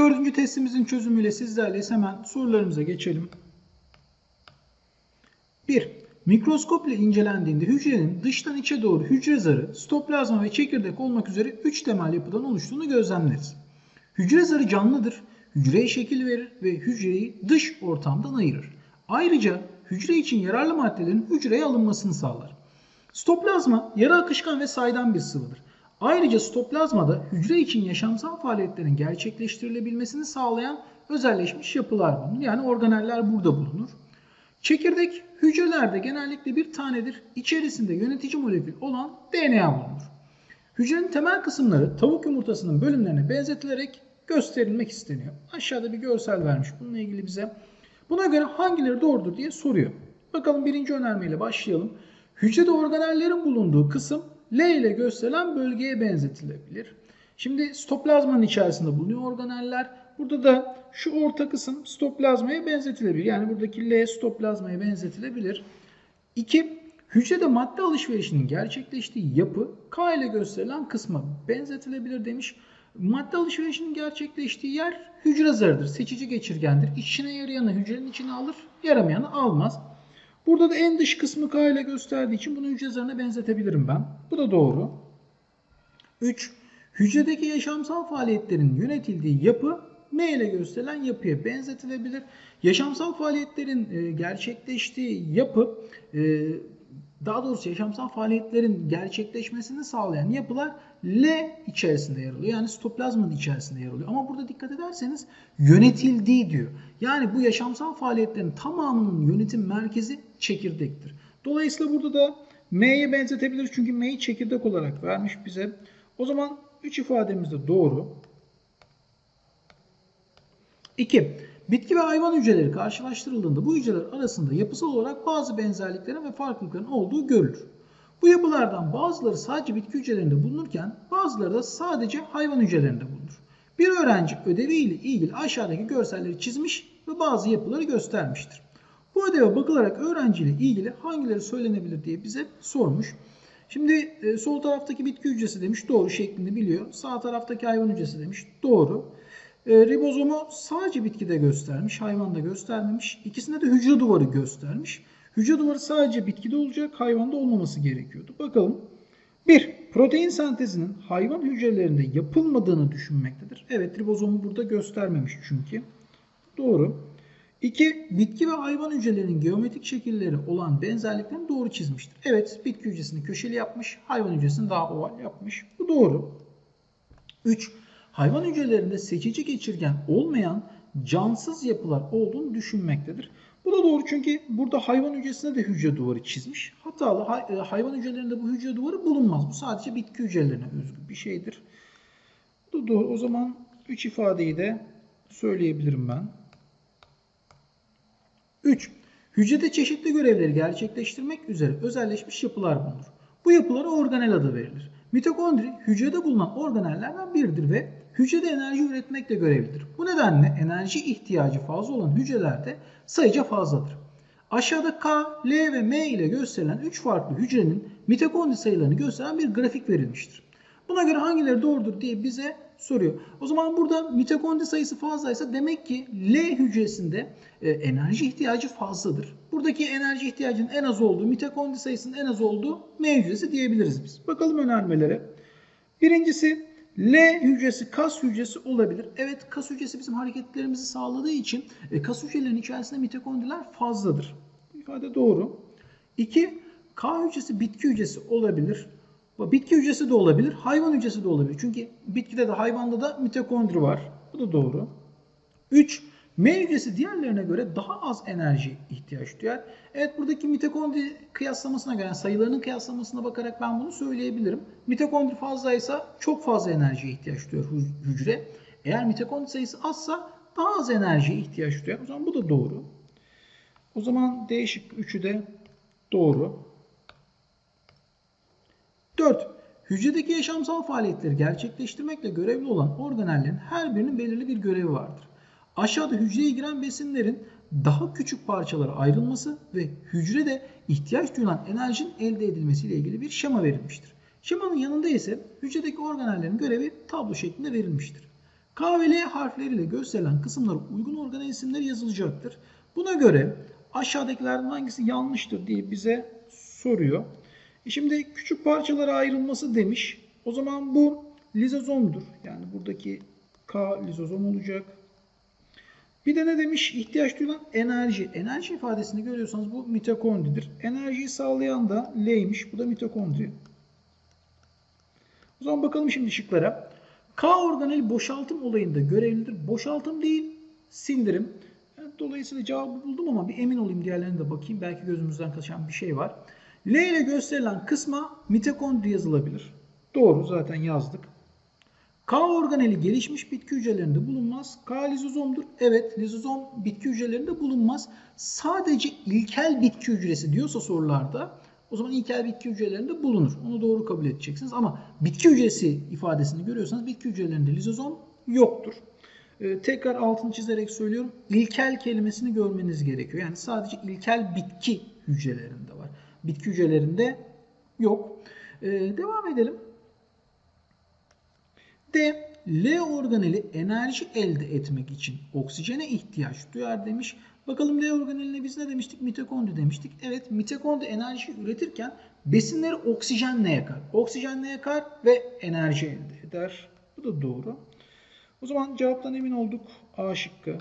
dördüncü testimizin çözümüyle sizlerleyiz. Hemen sorularımıza geçelim. 1. Mikroskop ile incelendiğinde hücrenin dıştan içe doğru hücre zarı, stoplazma ve çekirdek olmak üzere 3 temel yapıdan oluştuğunu gözlemleriz. Hücre zarı canlıdır, hücreye şekil verir ve hücreyi dış ortamdan ayırır. Ayrıca hücre için yararlı maddelerin hücreye alınmasını sağlar. Stoplazma yarı akışkan ve saydam bir sıvıdır. Ayrıca stoplazmada hücre için yaşamsal faaliyetlerin gerçekleştirilebilmesini sağlayan özelleşmiş yapılar bulunur. Yani organeller burada bulunur. Çekirdek hücrelerde genellikle bir tanedir. İçerisinde yönetici molekül olan DNA bulunur. Hücrenin temel kısımları tavuk yumurtasının bölümlerine benzetilerek gösterilmek isteniyor. Aşağıda bir görsel vermiş bununla ilgili bize. Buna göre hangileri doğrudur diye soruyor. Bakalım birinci önermeyle başlayalım. Hücrede organellerin bulunduğu kısım L ile gösterilen bölgeye benzetilebilir. Şimdi stoplazmanın içerisinde bulunuyor organeller. Burada da şu orta kısım stoplazmaya benzetilebilir. Yani buradaki L stoplazmaya benzetilebilir. 2. Hücrede madde alışverişinin gerçekleştiği yapı K ile gösterilen kısma benzetilebilir demiş. Madde alışverişinin gerçekleştiği yer hücre zarıdır. Seçici geçirgendir. İçine yarayanı hücrenin içine alır, yaramayanı almaz. Burada da en dış kısmı K ile gösterdiği için bunu hücre zarına benzetebilirim ben. Bu da doğru. 3. Hücredeki yaşamsal faaliyetlerin yönetildiği yapı M ile gösterilen yapıya benzetilebilir. Yaşamsal faaliyetlerin e, gerçekleştiği yapı e, daha doğrusu yaşamsal faaliyetlerin gerçekleşmesini sağlayan yapılar L içerisinde yer alıyor. Yani stoplazmanın içerisinde yer alıyor. Ama burada dikkat ederseniz yönetildiği diyor. Yani bu yaşamsal faaliyetlerin tamamının yönetim merkezi çekirdektir. Dolayısıyla burada da M'ye benzetebiliriz. Çünkü M'yi çekirdek olarak vermiş bize. O zaman 3 ifademiz de doğru. 2. Bitki ve hayvan hücreleri karşılaştırıldığında bu hücreler arasında yapısal olarak bazı benzerliklerin ve farklılıkların olduğu görülür. Bu yapılardan bazıları sadece bitki hücrelerinde bulunurken bazıları da sadece hayvan hücrelerinde bulunur. Bir öğrenci ödeviyle ilgili aşağıdaki görselleri çizmiş ve bazı yapıları göstermiştir. Bu ödeve bakılarak öğrenciyle ilgili hangileri söylenebilir diye bize sormuş. Şimdi e, sol taraftaki bitki hücresi demiş doğru şeklinde biliyor. Sağ taraftaki hayvan hücresi demiş doğru. E, ribozomu sadece bitkide göstermiş, hayvanda göstermemiş. İkisinde de hücre duvarı göstermiş. Hücre duvarı sadece bitkide olacak, hayvanda olmaması gerekiyordu. Bakalım. 1. Protein sentezinin hayvan hücrelerinde yapılmadığını düşünmektedir. Evet ribozomu burada göstermemiş çünkü. Doğru. 2. Bitki ve hayvan hücrelerinin geometrik şekilleri olan benzerliklerini doğru çizmiştir. Evet bitki hücresini köşeli yapmış, hayvan hücresini daha oval yapmış. Bu doğru. 3. Hayvan hücrelerinde seçici geçirgen olmayan cansız yapılar olduğunu düşünmektedir. Bu da doğru çünkü burada hayvan hücresinde de hücre duvarı çizmiş. Hatalı e, hayvan hücrelerinde bu hücre duvarı bulunmaz. Bu sadece bitki hücrelerine özgü bir şeydir. Bu da doğru. O zaman 3 ifadeyi de söyleyebilirim ben. 3. Hücrede çeşitli görevleri gerçekleştirmek üzere özelleşmiş yapılar bulunur. Bu yapılara organel adı verilir. Mitokondri hücrede bulunan organellerden biridir ve hücrede enerji üretmekle görevlidir. Bu nedenle enerji ihtiyacı fazla olan hücrelerde sayıca fazladır. Aşağıda K, L ve M ile gösterilen 3 farklı hücrenin mitokondri sayılarını gösteren bir grafik verilmiştir. Buna göre hangileri doğrudur diye bize soruyor. O zaman burada mitokondri sayısı fazlaysa demek ki L hücresinde e, enerji ihtiyacı fazladır. Buradaki enerji ihtiyacının en az olduğu, mitokondri sayısının en az olduğu M hücresi diyebiliriz biz. Bakalım önermelere. Birincisi L hücresi kas hücresi olabilir. Evet kas hücresi bizim hareketlerimizi sağladığı için e, kas hücrelerinin içerisinde mitokondriler fazladır. İfade doğru. 2. K hücresi bitki hücresi olabilir. Bitki hücresi de olabilir, hayvan hücresi de olabilir. Çünkü bitkide de hayvanda da mitokondri var. Bu da doğru. 3. M hücresi diğerlerine göre daha az enerji ihtiyaç duyar. Evet buradaki mitokondri kıyaslamasına göre yani sayılarının kıyaslamasına bakarak ben bunu söyleyebilirim. Mitokondri fazlaysa çok fazla enerjiye ihtiyaç duyar hücre. Eğer mitokondri sayısı azsa daha az enerjiye ihtiyaç duyar. O zaman bu da doğru. O zaman D şıkkı 3'ü de doğru. 4. Hücredeki yaşamsal faaliyetleri gerçekleştirmekle görevli olan organellerin her birinin belirli bir görevi vardır. Aşağıda hücreye giren besinlerin daha küçük parçalara ayrılması ve hücrede ihtiyaç duyulan enerjinin elde edilmesiyle ilgili bir şema verilmiştir. Şemanın yanında ise hücredeki organellerin görevi tablo şeklinde verilmiştir. K ve L harfleriyle gösterilen kısımlara uygun organel isimleri yazılacaktır. Buna göre aşağıdakilerden hangisi yanlıştır diye bize soruyor. E şimdi küçük parçalara ayrılması demiş. O zaman bu lizozomdur. Yani buradaki K lizozom olacak. Bir de ne demiş? İhtiyaç duyulan enerji. Enerji ifadesini görüyorsanız bu mitokondridir. Enerjiyi sağlayan da L'ymiş. Bu da mitokondri. O zaman bakalım şimdi şıklara. K organeli boşaltım olayında görevlidir. Boşaltım değil, sindirim. Dolayısıyla cevabı buldum ama bir emin olayım diğerlerine de bakayım. Belki gözümüzden kaçan bir şey var. L ile gösterilen kısma mitokondri yazılabilir. Doğru zaten yazdık. K organeli gelişmiş bitki hücrelerinde bulunmaz. K lizozomdur. Evet lizozom bitki hücrelerinde bulunmaz. Sadece ilkel bitki hücresi diyorsa sorularda o zaman ilkel bitki hücrelerinde bulunur. Onu doğru kabul edeceksiniz. Ama bitki hücresi ifadesini görüyorsanız bitki hücrelerinde lizozom yoktur. Ee, tekrar altını çizerek söylüyorum. İlkel kelimesini görmeniz gerekiyor. Yani sadece ilkel bitki hücrelerinde var. Bitki hücrelerinde yok. Ee, devam edelim. D. L organeli enerji elde etmek için oksijene ihtiyaç duyar demiş. Bakalım L organeline biz ne demiştik? Mitokondri demiştik. Evet mitokondri enerji üretirken besinleri oksijenle yakar. Oksijenle yakar ve enerji elde eder. Bu da doğru. O zaman cevaptan emin olduk. A şıkkı